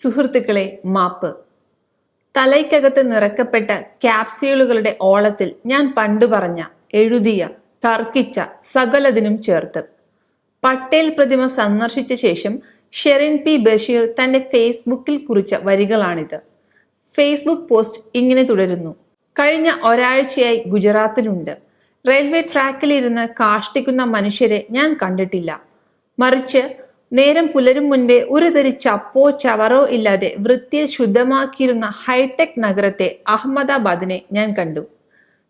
സുഹൃത്തുക്കളെ മാപ്പ്. തലയ്ക്കകത്ത് നിറക്കപ്പെട്ട ക്യാപ്സ്യൂളുകളുടെ ഓളത്തിൽ ഞാൻ പണ്ട് പറഞ്ഞ എഴുതിയ തർക്കിച്ച സകലതിനും ചേർത്ത്. പട്ടേൽ പ്രതിമ സന്ദർശിച്ച ശേഷം ഷെറിൻ പി. ബഷീർ തന്റെ ഫേസ്ബുക്കിൽ കുറിച്ച വരികളാണിത്. ഫേസ്ബുക്ക് പോസ്റ്റ് ഇങ്ങനെ തുടരുന്നു. കഴിഞ്ഞ ഒരാഴ്ചയായി ഗുജറാത്തിലുണ്ട്. റെയിൽവേ ട്രാക്കിലിരുന്ന് കാഷ്ടിക്കുന്ന മനുഷ്യരെ ഞാൻ കണ്ടിട്ടില്ല. മറിച്ച് നേരം പുലരും മുൻപേ ഒരു തരി ചപ്പോ ചവറോ ഇല്ലാതെ വൃത്തിയിൽ ശുദ്ധമാക്കിയിരുന്ന ഹൈടെക് നഗരത്തെ അഹമ്മദാബാദിനെ ഞാൻ കണ്ടു.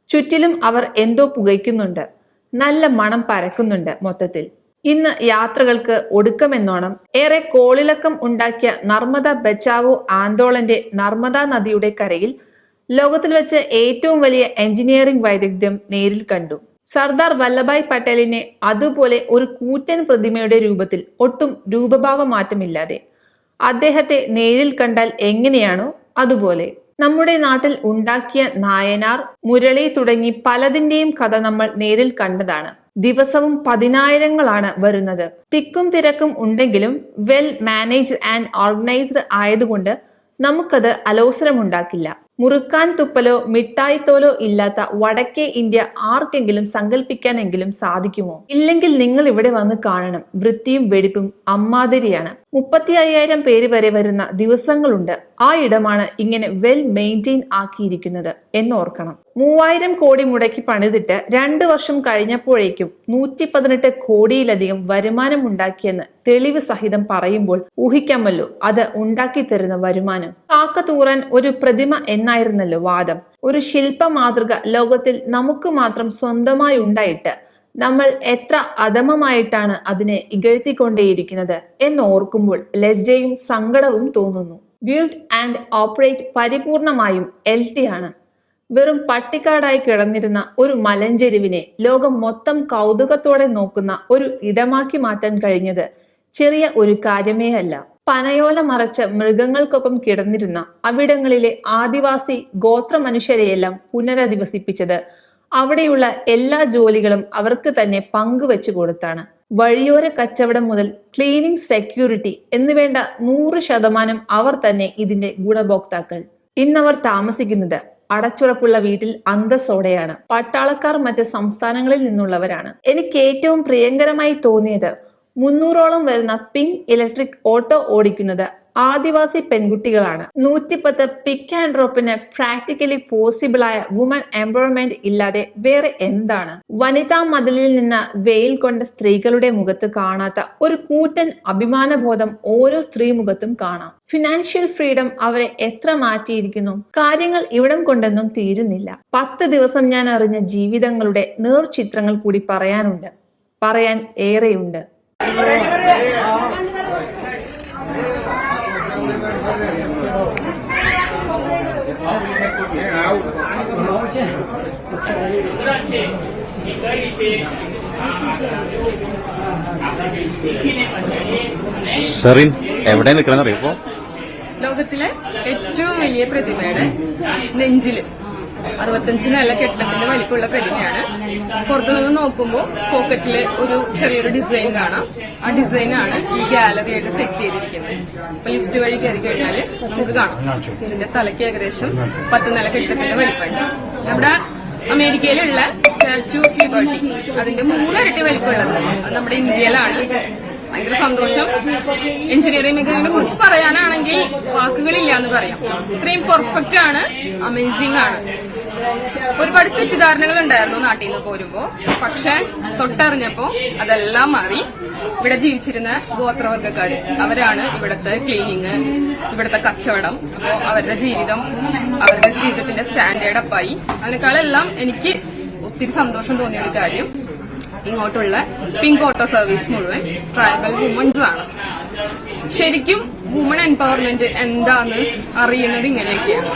ചുറ്റിലും അവർ എന്തോ പുകയ്ക്കുന്നുണ്ട്. നല്ല മണം പരക്കുന്നുണ്ട് മൊത്തത്തിൽ. ഇന്ന് യാത്രകൾക്ക് ഒടുക്കമെന്നോണം. ഏറെ കോളിളക്കം ഉണ്ടാക്കിയ നർമ്മദ ബച്ചാവോ ആന്തോളന്റെ നർമ്മദ നദിയുടെ കരയിൽ ലോകത്തിൽ വെച്ച് ഏറ്റവും വലിയ എഞ്ചിനീയറിംഗ് വൈദഗ്ധ്യം നേരിൽ കണ്ടു. സർദാർ വല്ലഭായ് പട്ടേലിനെ അതുപോലെ ഒരു കൂറ്റൻ പ്രതിമയുടെ രൂപത്തിൽ ഒട്ടും രൂപഭാവ മാറ്റമില്ലാതെ അദ്ദേഹത്തെ നേരിൽ കണ്ടാൽ എങ്ങനെയാണോ അതുപോലെ. നമ്മുടെ നാട്ടിൽ ഉണ്ടാക്കിയ നായനാർ മുരളി തുടങ്ങി പലതിന്റെയും കഥ നമ്മൾ നേരിൽ കണ്ടതാണ്. ദിവസവും പതിനായിരങ്ങളാണ് വരുന്നത്. തിക്കും തിരക്കും ഉണ്ടെങ്കിലും വെൽ മാനേജ്ഡ് ആൻഡ് ഓർഗനൈസ്ഡ് ആയതുകൊണ്ട് നമുക്കത് അലോസരമുണ്ടാക്കില്ല. മുറുക്കാൻ തുപ്പലോ മിഠായിത്തോലോ ഇല്ലാത്ത വടക്കേ ഇന്ത്യ ആർക്കെങ്കിലും സങ്കല്പിക്കാനെങ്കിലും സാധിക്കുമോ? ഇല്ലെങ്കിൽ നിങ്ങൾ ഇവിടെ വന്ന് കാണണം. വൃത്തിയും വെടിപ്പും അമ്മാതിരിയാണ്. മുപ്പത്തി അയ്യായിരം പേര് വരെ വരുന്ന ദിവസങ്ങളുണ്ട്. ആ ഇടമാണ് ഇങ്ങനെ വെൽ മെയിന്റെയിൻ ആക്കിയിരിക്കുന്നത് എന്നോർക്കണം മൂവായിരം കോടി മുടക്കി പണിതിട്ട് രണ്ടു വർഷം കഴിഞ്ഞപ്പോഴേക്കും നൂറ്റി പതിനെട്ട് കോടിയിലധികം വരുമാനം ഉണ്ടാക്കിയെന്ന് തെളിവ് സഹിതം പറയുമ്പോൾ ഊഹിക്കാമല്ലോ അത് ഉണ്ടാക്കി തരുന്ന വരുമാനം. കാക്കത്തൂറാൻ ഒരു പ്രതിമ എന്നായിരുന്നല്ലോ വാദം. ഒരു ശില്പ മാതൃക ലോകത്തിൽ നമുക്ക് മാത്രം സ്വന്തമായി ഉണ്ടായിട്ട് നമ്മൾ എത്ര അധമമായിട്ടാണ് അതിനെ ഇകഴ്ത്തിക്കൊണ്ടേയിരിക്കുന്നത് എന്നോർക്കുമ്പോൾ ലജ്ജയും സങ്കടവും തോന്നുന്നു. ബിൽഡ് ആൻഡ് ഓപ്പറേറ്റ് പരിപൂർണമായും എൽ ടി ആണ്. വെറും പട്ടിക്കാടായി കിടന്നിരുന്ന ഒരു മലഞ്ചെരുവിനെ ലോകം മൊത്തം കൗതുകത്തോടെ നോക്കുന്ന ഒരു ഇടമാക്കി മാറ്റാൻ കഴിഞ്ഞത് ചെറിയ ഒരു കാര്യമേ അല്ല പനയോല മറച്ച മൃഗങ്ങൾക്കൊപ്പം കിടന്നിരുന്ന അവിടങ്ങളിലെ ആദിവാസി ഗോത്ര മനുഷ്യരെയെല്ലാം പുനരധിവസിപ്പിച്ചത് അവിടെയുള്ള എല്ലാ ജോലികളും അവർക്ക് തന്നെ പങ്കുവെച്ചു കൊടുത്താണ്. വഴിയോര കച്ചവടം മുതൽ ക്ലീനിങ് സെക്യൂരിറ്റി എന്നുവേണ്ട നൂറ് ശതമാനം അവർ തന്നെ ഇതിന്റെ ഗുണഭോക്താക്കൾ. ഇന്നവർ താമസിക്കുന്നത് അടച്ചുറപ്പുള്ള വീട്ടിൽ അന്തസ്സോടെയാണ്. പട്ടാളക്കാർ മറ്റ് സംസ്ഥാനങ്ങളിൽ നിന്നുള്ളവരാണ്. എനിക്ക് ഏറ്റവും പ്രിയങ്കരമായി തോന്നിയത് മുന്നൂറോളം വരുന്ന പിങ്ക് ഇലക്ട്രിക് ഓട്ടോ ഓടിക്കുന്നത് ആദിവാസി പെൺകുട്ടികളാണ്. നൂറ്റിപ്പത്ത് പിക്ക് ആൻഡ് ഡ്രോപ്പിന് പ്രാക്ടിക്കലി പോസിബിൾ ആയ വുമൺ എംപവർമെന്റ് ഇല്ലാതെ വേറെ എന്താണ്? വനിതാ മതിലിൽ നിന്ന് വെയിൽ കൊണ്ട സ്ത്രീകളുടെ മുഖത്ത് കാണാത്ത ഒരു കൂറ്റൻ അഭിമാനബോധം ഓരോ സ്ത്രീ മുഖത്തും കാണാം. ഫിനാൻഷ്യൽ ഫ്രീഡം അവരെ എത്ര മാറ്റിയിരിക്കുന്നു? കാര്യങ്ങൾ ഇവിടം കൊണ്ടൊന്നും തീരുന്നില്ല. പത്ത് ദിവസം ഞാൻ അറിഞ്ഞ ജീവിതങ്ങളുടെ നേർചിത്രങ്ങൾ കൂടി പറയാനുണ്ട്. പറയാൻ ഏറെയുണ്ട്. ഷെറിൻ എവിടെ നിൽക്കണം അറിയപ്പോ ലോകത്തിലെ ഏറ്റവും വലിയ പ്രതിമയുടെ നെഞ്ചിൽ. അറുപത്തഞ്ച് നല്ല കെട്ടിടത്തിന്റെ വലിപ്പമുള്ള പ്രതിമയാണ് പുറത്തുനിന്ന് നോക്കുമ്പോൾ പോക്കറ്റിൽ ഒരു ചെറിയൊരു ഡിസൈൻ കാണാം. ആ ഡിസൈനാണ് ഈ ഗാലറിയായിട്ട് സെറ്റ് ചെയ്തിരിക്കുന്നത്. അപ്പൊ ലിസ്റ്റ് വഴി കയറി കഴിഞ്ഞാൽ നമുക്ക് കാണാം. ഇതിന്റെ തലയ്ക്ക് ഏകദേശം പത്ത് നില കെട്ടിടത്തിന്റെ വലിപ്പമുണ്ട്. നമ്മുടെ അമേരിക്കയിലുള്ള സ്റ്റാച്യൂ ഓഫ് ലിബർട്ടി. അതിന്റെ മൂന്നിരട്ടി വലിപ്പമുള്ളത്. അത് നമ്മുടെ ഇന്ത്യയിലാണ്. ഭയങ്കര സന്തോഷം. എഞ്ചിനീയറിംഗ് മേഖലയെ കുറിച്ച് പറയാനാണെങ്കിൽ വാക്കുകളില്ല എന്ന് പറയാം. ഇത്രയും പെർഫെക്റ്റ് ആണ്. അമേസിംഗ് ആണ്. ഒരുപാട് തെറ്റിദ്ധാരണകൾ ഉണ്ടായിരുന്നു നാട്ടിൽ നിന്ന് പോരുമ്പോ. പക്ഷെ തൊട്ടറിഞ്ഞപ്പോ അതെല്ലാം മാറി. ഇവിടെ ജീവിച്ചിരുന്ന ഗോത്രവർഗക്കാർ അവരാണ് ഇവിടുത്തെ ക്ലീനിങ് ഇവിടുത്തെ കച്ചവടം അവരുടെ ജീവിതം അവരുടെ ജീവിതത്തിന്റെ സ്റ്റാൻഡേർഡ് അപ്പായി. അതിനേക്കാളെല്ലാം എനിക്ക് ഒത്തിരി സന്തോഷം തോന്നിയ ഒരു കാര്യം ഇങ്ങോട്ടുള്ള പിങ്ക് ഓട്ടോ സർവീസ് മുഴുവൻ ട്രൈബൽ വുമൺസ് ആണ്. ശരിക്കും വുമൺ എംപവർമെന്റ് എന്താന്ന് അറിയുന്നത് ഇങ്ങനെയൊക്കെയാണ്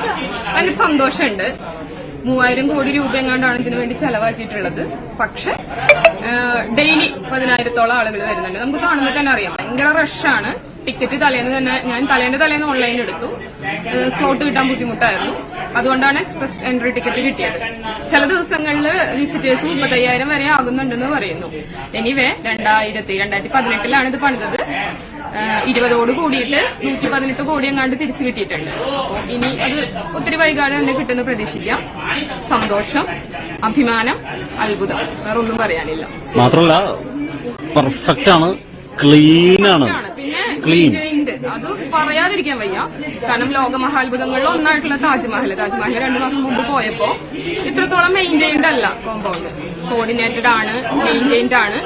ഭയങ്കര സന്തോഷമുണ്ട്. മൂവായിരം കോടി രൂപ എങ്ങാണ്ടാണ് ഇതിനു വേണ്ടി ചെലവാക്കിയിട്ടുള്ളത്. പക്ഷെ ഡെയിലി പതിനായിരത്തോളം ആളുകൾ വരുന്നുണ്ട്. നമുക്ക് കാണുമ്പോൾ തന്നെ അറിയാം. ഭയങ്കര റഷാണ് ടിക്കറ്റ് തലേന്ന് തന്നെ ഞാൻ തലേന്റെ തലേന്ന് ഓൺലൈനിൽ എടുത്തു. സ്ലോട്ട് കിട്ടാൻ ബുദ്ധിമുട്ടായിരുന്നു. അതുകൊണ്ടാണ് എക്സ്പ്രസ് എൻട്രി ടിക്കറ്റ് കിട്ടിയത്. ചില ദിവസങ്ങളിൽ വിസിറ്റേഴ്സ് മുപ്പത്തയ്യായിരം വരെ ആകുന്നുണ്ടെന്ന് പറയുന്നു. എനിവേ രണ്ടായിരത്തി രണ്ടായിരത്തി പതിനെട്ടിലാണ് ഇത് പണിതത്. ഇരുപതോട് കൂടിയിട്ട് നൂറ്റി പതിനെട്ട് കോടി എങ്ങാണ്ട് തിരിച്ചു കിട്ടിയിട്ടുണ്ട്. ഇനി അത് ഒത്തിരി വൈകാതെ തന്നെ കിട്ടുന്ന പ്രതീക്ഷിക്കാം. സന്തോഷം അഭിമാനം അത്ഭുതം. വേറെ ഒന്നും പറയാനില്ല. മാത്രമല്ല പെർഫെക്റ്റ് ആണ് ക്ലീൻ ആണ്. പിന്നെ അത് പറയാതിരിക്കാൻ വയ്യ. കാരണം ലോകമഹാത്ഭുതങ്ങളിൽ ഒന്നായിട്ടുള്ള താജ്മഹൽ. താജ്മഹൽ രണ്ടു മാസം മുമ്പ് പോയപ്പോ ഇത്രത്തോളം മെയിന്റൈൻഡ് അല്ല കോമ്പൗണ്ട് കോർഡിനേറ്റഡ് ആണ് മെയിന്റൈൻഡ് ആണ്.